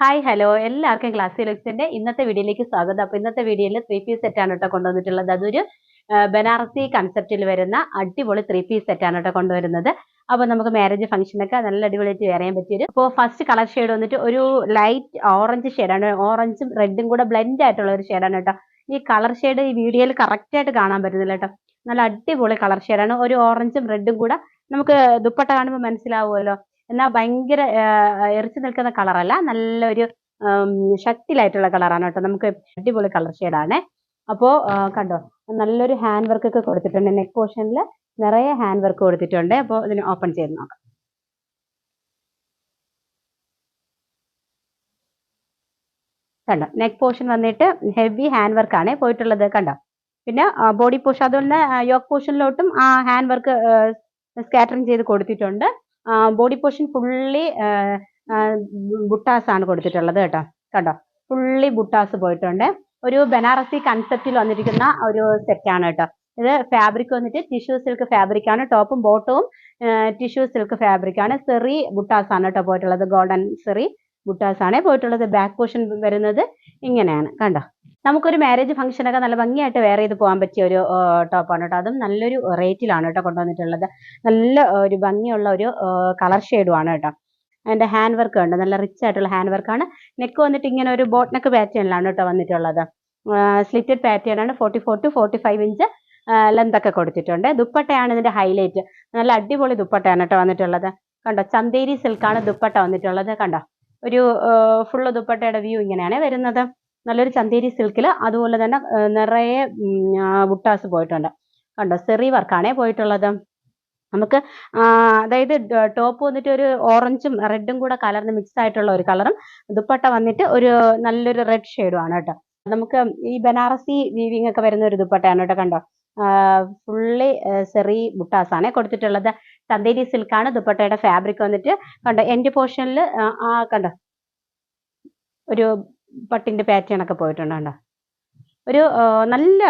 Hi hello എല്ലാവർക്കും class ലുക്സിന്റെ ഇന്നത്തെ വീഡിയോയിലേക്ക് സ്വാഗതം. അപ്പൊ ഇന്നത്തെ വീഡിയോയിൽ ത്രീ പീസ് ആണ് കേട്ടോ കൊണ്ടുവന്നിട്ടുള്ളത്. അതൊരു ബനാറസി കൺസെപ്റ്റിൽ വരുന്ന അടിപൊളി ത്രീ പീസ് സെറ്റ് ആണ് കേട്ടോ കൊണ്ടുവരുന്നത്. അപ്പൊ നമുക്ക് മാരേജ് ഫംഗ്ഷനൊക്കെ നല്ല അടിപൊളിയായിട്ട് വേറെ ചെയ്യാൻ പറ്റിയൊരു അപ്പോൾ ഫസ്റ്റ് കളർ ഷെയ്ഡ് വന്നിട്ട് ഒരു ലൈറ്റ് ഓറഞ്ച് ഷെയ്ഡാണ് ഓറഞ്ചും റെഡും കൂടെ ബ്ലെൻഡ് ആയിട്ടുള്ള ഒരു ഷെയ്ഡാണ് കേട്ടോ. ഈ കളർ ഷെയ്ഡ് ഈ വീഡിയോയിൽ കറക്റ്റ് ആയിട്ട് കാണാൻ പറ്റുന്നില്ല കേട്ടോ. നല്ല അടിപൊളി കളർ ഷെയ്ഡാണ് ഒരു ഓറഞ്ചും റെഡും കൂടെ നമുക്ക് ദുപ്പട്ട കാണുമ്പോൾ മനസ്സിലാവുമല്ലോ. എന്നാൽ ഭയങ്കര എറിച്ചു നിൽക്കുന്ന കളറല്ല നല്ലൊരു ശക്തിയിലായിട്ടുള്ള കളറാണ് കേട്ടോ. നമുക്ക് അടിപൊളി കളർ ഷെയ്ഡാണ് അപ്പോൾ കണ്ടോ നല്ലൊരു ഹാൻഡ് വർക്ക് ഒക്കെ കൊടുത്തിട്ടുണ്ട്. നെക്ക് പോർഷനിൽ നിറയെ ഹാൻഡ് വർക്ക് കൊടുത്തിട്ടുണ്ട്. അപ്പോൾ ഇതിന് ഓപ്പൺ ചെയ്ത് നോക്കാം. കണ്ടോ നെക്ക് പോർഷൻ വന്നിട്ട് ഹെവി ഹാൻഡ് വർക്കാണ് പോയിട്ടുള്ളത് കണ്ടോ. പിന്നെ ബോഡി പോർഷൻ അതുകൊണ്ട് യോക്ക് പോർഷനിലോട്ടും ആ ഹാൻഡ് വർക്ക് സ്കാറ്ററിങ് ചെയ്ത് കൊടുത്തിട്ടുണ്ട്. ബോഡി പോർഷൻ ഫുള്ളി ആണ് കൊടുത്തിട്ടുള്ളത് കേട്ടോ. കണ്ടോ? ഫുള്ളി ബുട്ടാസ് പോയിട്ടുണ്ട്. ഒരു ബനാറസി കൺസെപ്റ്റിൽ വന്നിരിക്കുന്ന ഒരു സെറ്റാണ് കേട്ടോ. ഇത് ഫാബ്രിക് വന്നിട്ട് ടിഷ്യൂ സിൽക്ക് ഫാബ്രിക് ആണ്. ടോപ്പും ബോട്ടവും ടിഷ്യൂ സിൽക്ക് ഫാബ്രിക് ആണ്. സെറി ബുട്ടാസ് ആണ് കേട്ടോ പോയിട്ടുള്ളത്. ഗോൾഡൻ സെറി ബുട്ടാസ് ആണ് പോയിട്ടുള്ളത്. ബാക്ക് പോർഷൻ വരുന്നത് ഇങ്ങനെയാണ്. കണ്ടോ? നമുക്കൊരു മാരേജ് ഫംഗ്ഷനൊക്കെ നല്ല ഭംഗിയായിട്ട് വെയർ ചെയ്ത് പോകാൻ പറ്റിയ ഒരു ടോപ്പാണ് കേട്ടോ അതും നല്ലൊരു റേറ്റിലാണ് കേട്ടോ കൊണ്ടുവന്നിട്ടുള്ളത്. നല്ല ഒരു ഭംഗിയുള്ള ഒരു കളർ ഷെയ്ഡും ആണ് കേട്ടോ അതിന്റെ ഹാൻഡ് വർക്ക് ഉണ്ട് നല്ല റിച്ച് ആയിട്ടുള്ള ഹാൻഡ് വർക്കാണ് നെക്ക് വന്നിട്ട് ഇങ്ങനെ ഒരു ബോട്ട് നെക്ക് പാറ്റേണിലാണ് കേട്ടോ വന്നിട്ടുള്ളത്. സ്ലിറ്റഡ് പാറ്റേൺ ആണ്. Forty four to forty five inch length ഒക്കെ കൊടുത്തിട്ടുണ്ട്. ദുപ്പട്ടയാണ് ഇതിന്റെ ഹൈലൈറ്റ് നല്ല അടിപൊളി ദുപ്പട്ടയാണ് കേട്ടോ വന്നിട്ടുള്ളത്. കണ്ടോ? ചന്തേരി സിൽക്കാണ് ദുപ്പട്ട വന്നിട്ടുള്ളത്. കണ്ടോ? ഒരു ഫുള്ള് ദുപ്പട്ടയുടെ വ്യൂ ഇങ്ങനെയാണ് വരുന്നത്. നല്ലൊരു ചന്തേരി സിൽക്കിൽ അതുപോലെ തന്നെ നിറയെ ബുട്ടാസ് പോയിട്ടുണ്ട്. കണ്ടോ? സെറി വർക്കാണേ പോയിട്ടുള്ളത്. നമുക്ക് അതായത് ടോപ്പ് വന്നിട്ട് ഒരു ഓറഞ്ചും റെഡും കൂടെ കലർന്ന് മിക്സ് ആയിട്ടുള്ള ഒരു കളറും ദുപ്പട്ട വന്നിട്ട് ഒരു നല്ലൊരു റെഡ് ഷെയ്ഡും ആണ് കേട്ടോ. നമുക്ക് ഈ ബനാറസി വീവിങ് ഒക്കെ വരുന്ന ഒരു ദുപ്പട്ടയാണ് കേട്ടോ കണ്ടോ? ഫുള്ളി സെറി ബുട്ടാസ് ആണ് കൊടുത്തിട്ടുള്ളത്. ചന്തേരി സിൽക്കാണ് ദുപ്പട്ടയുടെ ഫാബ്രിക് വന്നിട്ട് കണ്ടോ? എന്റെ പോർഷനിൽ ആ കണ്ടോ? ഒരു പട്ടിന്റെ പാറ്റേൺ ഒക്കെ പോയിട്ടുണ്ട് ഒരു നല്ല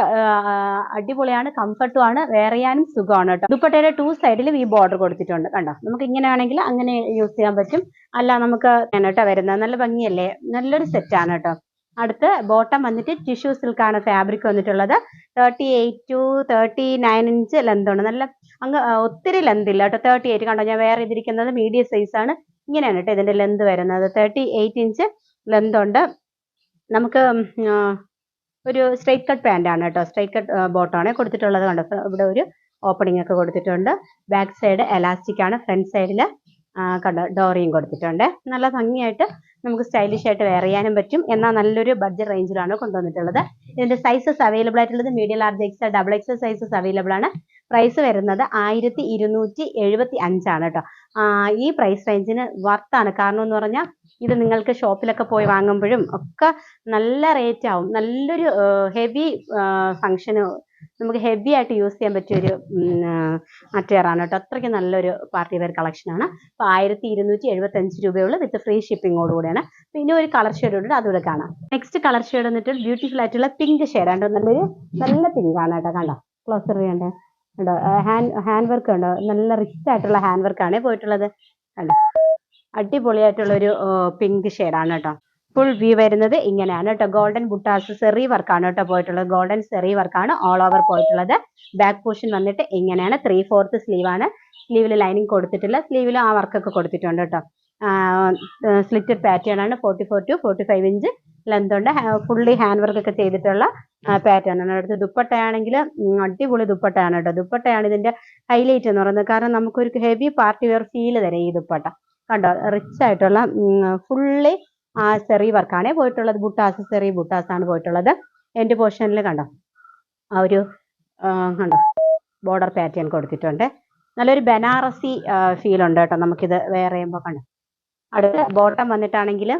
അടിപൊളിയാണ് കംഫർട്ടും ആണ് ചെയ്യാനും സുഖമാണ് കേട്ടോ. ദുപ്പട്ടയുടെ ടു സൈഡിലും ഈ ബോർഡർ കൊടുത്തിട്ടുണ്ട് കണ്ടോ? നമുക്ക് ഇങ്ങനെ ആണെങ്കിൽ അങ്ങനെ യൂസ് ചെയ്യാൻ പറ്റും. അല്ല നമുക്ക് കേട്ടോ വരുന്നത്. നല്ല ഭംഗിയല്ലേ? നല്ലൊരു സെറ്റ് ആണ് കേട്ടോ. അടുത്ത് ബോട്ടം വന്നിട്ട് ടിഷ്യൂ സിൽക്കാണ് ഫാബ്രിക് വന്നിട്ടുള്ളത്. Thirty eight to thirty nine inch length ഉണ്ട് നല്ല അങ്ങ് ഒത്തിരി ലെന്ത് ഇല്ല കേട്ടോ. തേർട്ടി എയ്റ്റ് കണ്ടോ? ഞാൻ വേറെ ഇതിരിക്കുന്നത് മീഡിയം സൈസ് ആണ്. ഇങ്ങനെയാണ് കേട്ടോ ഇതിന്റെ ലെന്ത് വരുന്നത്. തേർട്ടി എയ്റ്റ് ഇഞ്ച് ലെന്ത് ഉണ്ട്. നമുക്ക് ഒരു സ്ട്രൈറ്റ് കട്ട് പാന്റ് ആണ് കേട്ടോ. സ്ട്രൈറ്റ് കട്ട് ബോട്ടമാണ് കൊടുത്തിട്ടുള്ളത് കണ്ടോ. ഇവിടെ ഒരു ഓപ്പണിംഗ് ഒക്കെ കൊടുത്തിട്ടുണ്ട്. ബാക്ക് സൈഡ് എലാസ്റ്റിക് ആണ് ഫ്രണ്ട് സൈഡിൽ കണ്ടോ ഡോറിയും കൊടുത്തിട്ടുണ്ട്. നല്ല ഭംഗിയായിട്ട് നമുക്ക് സ്റ്റൈലിഷ് ആയിട്ട് വെയർ ചെയ്യാനും പറ്റും. എന്നാൽ നല്ലൊരു ബഡ്ജറ്റ് റേഞ്ചിലാണ് കൊണ്ടുവന്നിട്ടുള്ളത്. ഇതിന്റെ സൈസസ് അവൈലബിൾ ആയിട്ടുള്ളത് medium large X double X sizes available ആണ്. പ്രൈസ് വരുന്നത് ആയിരത്തി ഇരുന്നൂറ്റി എഴുപത്തി അഞ്ചാണ് കേട്ടോ ഈ പ്രൈസ് റേഞ്ചിന് വർത്താണ് കാരണം എന്ന് പറഞ്ഞാൽ ഇത് നിങ്ങൾക്ക് ഷോപ്പിലൊക്കെ പോയി വാങ്ങുമ്പോഴും ഒക്കെ നല്ല റേറ്റ് ആവും. നല്ലൊരു ഹെവി ഫങ്ഷന് നമുക്ക് ഹെവി ആയിട്ട് യൂസ് ചെയ്യാൻ പറ്റിയ ഒരു മറ്റേറാണ് കേട്ടോ. അത്രയ്ക്ക് നല്ലൊരു പാർട്ടി വെയർ കളക്ഷനാണ് അപ്പോൾ ആയിരത്തി ഇരുന്നൂറ്റി എഴുപത്തി അഞ്ച് രൂപയുള്ളൂ വിത്ത് ഫ്രീ ഷിപ്പിങ്ങോട് കൂടിയാണ്. പിന്നെ ഒരു കളർ ഷെയ്ഡ് ഉണ്ട് അതുകൂടെ കാണാം. നെക്സ്റ്റ് കളർ ഷെയ്ഡ് വന്നിട്ട് ബ്യൂട്ടിഫുൾ ആയിട്ടുള്ള പിങ്ക് ഷെയ്ഡാണ് നല്ലൊരു നല്ല പിങ്ക് ആണ് കേട്ടോ കണ്ടോ? ക്ലോസർ ചെയ്യണ്ടേ? കണ്ടോ ഹാൻഡ് ഹാൻഡ് വർക്ക് ഉണ്ടോ? നല്ല റിച്ച് ആയിട്ടുള്ള ഹാൻഡ് വർക്കാണ് പോയിട്ടുള്ളത്. കണ്ടോ? അടിപൊളിയായിട്ടുള്ള ഒരു പിങ്ക് ഷെയ്ഡാണ് കേട്ടോ. ഫുൾ വ്യൂ വരുന്നത് ഇങ്ങനെയാണ് കേട്ടോ. ഗോൾഡൻ ബുട്ടാസ് സെറി വർക്കാണ് കേട്ടോ പോയിട്ടുള്ളത്. ഗോൾഡൻ സെറി വർക്കാണ് ഓൾ ഓവർ പോയിട്ടുള്ളത്. ബാക്ക് പോർഷൻ വന്നിട്ട് ഇങ്ങനെയാണ്. ത്രീ ഫോർത്ത് സ്ലീവ് ആണ്. സ്ലീവിൽ ലൈനിങ് കൊടുത്തിട്ടില്ല സ്ലീവിൽ ആ വർക്കൊക്കെ കൊടുത്തിട്ടുണ്ട് കേട്ടോ. സ്ലിറ്റഡ് പാറ്റേൺ ആണ് forty four to forty five inch length ഉണ്ട്. ഫുള്ളി ഹാൻഡ് വർക്ക് ഒക്കെ ചെയ്തിട്ടുള്ള പാറ്റേൺ ആണ്. അടുത്ത് ദുപ്പട്ടയാണെങ്കിൽ അടിപൊളി ദുപ്പട്ടയാണ് കേട്ടോ. ദുപ്പട്ടയാണ് ഇതിന്റെ ഹൈലൈറ്റ് എന്ന് പറയുന്നത്. കാരണം നമുക്കൊരു ഹെവി പാർട്ടി വെയർ ഫീൽ തരാം ഈ ദുപ്പട്ട. കണ്ടോ? റിച്ച് ആയിട്ടുള്ള ഫുള്ളി ആ സെറി വർക്കാണ് പോയിട്ടുള്ളത്. ബുട്ടാസ് സെറി ബുട്ടാസ് ആണ് പോയിട്ടുള്ളത് എന്റെ പോർഷനിൽ കണ്ടോ? ആ ഒരു കണ്ടോ? ബോർഡർ പാറ്റേൺ കൊടുത്തിട്ടുണ്ട്. നല്ലൊരു ബനാറസി ഫീൽ ഉണ്ട് കേട്ടോ. നമുക്കിത് വേറെ ചെയ്യുമ്പോൾ കണ്ടോ? അടുത്ത ബോട്ടം വന്നിട്ടാണെങ്കിൽ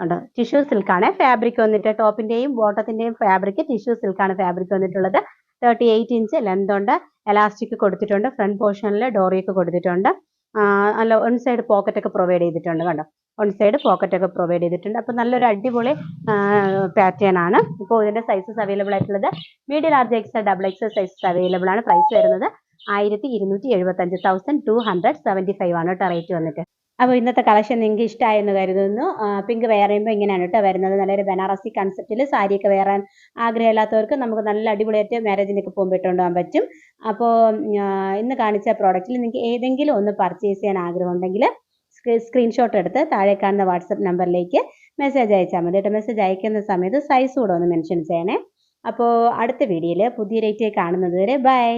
കണ്ടോ ടിഷ്യൂ സിൽക്കാണ് ഫാബ്രിക് വന്നിട്ട് ടോപ്പിന്റെയും ബോട്ടത്തിന്റെയും ഫാബ്രിക് ടിഷ്യൂ സിൽക്കാണ് ഫാബ്രിക് വന്നിട്ടുള്ളത്. തേർട്ടി എയ്റ്റ് ഇഞ്ച് ലെങ്ത് ഉണ്ട്. എലാസ്റ്റിക് കൊടുത്തിട്ടുണ്ട്. ഫ്രണ്ട് പോർഷനിൽ ഡോറിയൊക്കെ കൊടുത്തിട്ടുണ്ട്. അല്ല വൺ സൈഡ് പോക്കറ്റ് ഒക്കെ പ്രൊവൈഡ് ചെയ്തിട്ടുണ്ട് കണ്ടോ? വൺ സൈഡ് പോക്കറ്റ് ഒക്കെ പ്രൊവൈഡ് ചെയ്തിട്ടുണ്ട്. അപ്പോൾ നല്ലൊരു അടിപൊളി പാറ്റേൺ ആണ്. ഇപ്പോൾ ഇതിന്റെ സൈസസ് അവൈലബിൾ ആയിട്ടുള്ളത് medium large X double X sizes available ആണ്. പ്രൈസ് വരുന്നത് ആയിരത്തി ഇരുന്നൂറ്റി എഴുപത്തി അഞ്ച് thousand two hundred seventy five ആണ് കേട്ടോ റേറ്റ് വന്നിട്ട്. അപ്പോൾ ഇന്നത്തെ കളക്ഷൻ നിങ്ങൾക്ക് ഇഷ്ടമായെന്ന് കരുതുന്നു. പിങ്ക് വെയർ ചെയ്യുമ്പോൾ ഇങ്ങനെയാണ് കേട്ടോ വരുന്നത്. നല്ലൊരു ബനാറസി കൺസെപ്റ്റിൽ സാരിയൊക്കെ വേറാൻ ആഗ്രഹമില്ലാത്തവർക്ക് നമുക്ക് നല്ല അടിപൊളിയായിട്ട് മാരേജിനൊക്കെ പോകുമ്പോൾ ഇട്ടുകൊണ്ട് പോകാൻ പറ്റും. അപ്പോൾ ഇന്ന് കാണിച്ച പ്രോഡക്റ്റിൽ നിങ്ങൾക്ക് ഏതെങ്കിലും ഒന്ന് പർച്ചേസ് ചെയ്യാൻ ആഗ്രഹം ഉണ്ടെങ്കിൽ സ്ക്രീൻഷോട്ട് എടുത്ത് താഴെ കാണുന്ന വാട്സപ്പ് നമ്പറിലേക്ക് മെസ്സേജ് അയച്ചാൽ മതി കേട്ടോ മെസ്സേജ് അയക്കുന്ന സമയത്ത് സൈസ് കൂടെ ഒന്ന് മെൻഷൻ ചെയ്യണേ. അപ്പോൾ അടുത്ത വീഡിയോയിൽ പുതിയ റേറ്റ് കാണുന്നത് വരെ ബൈ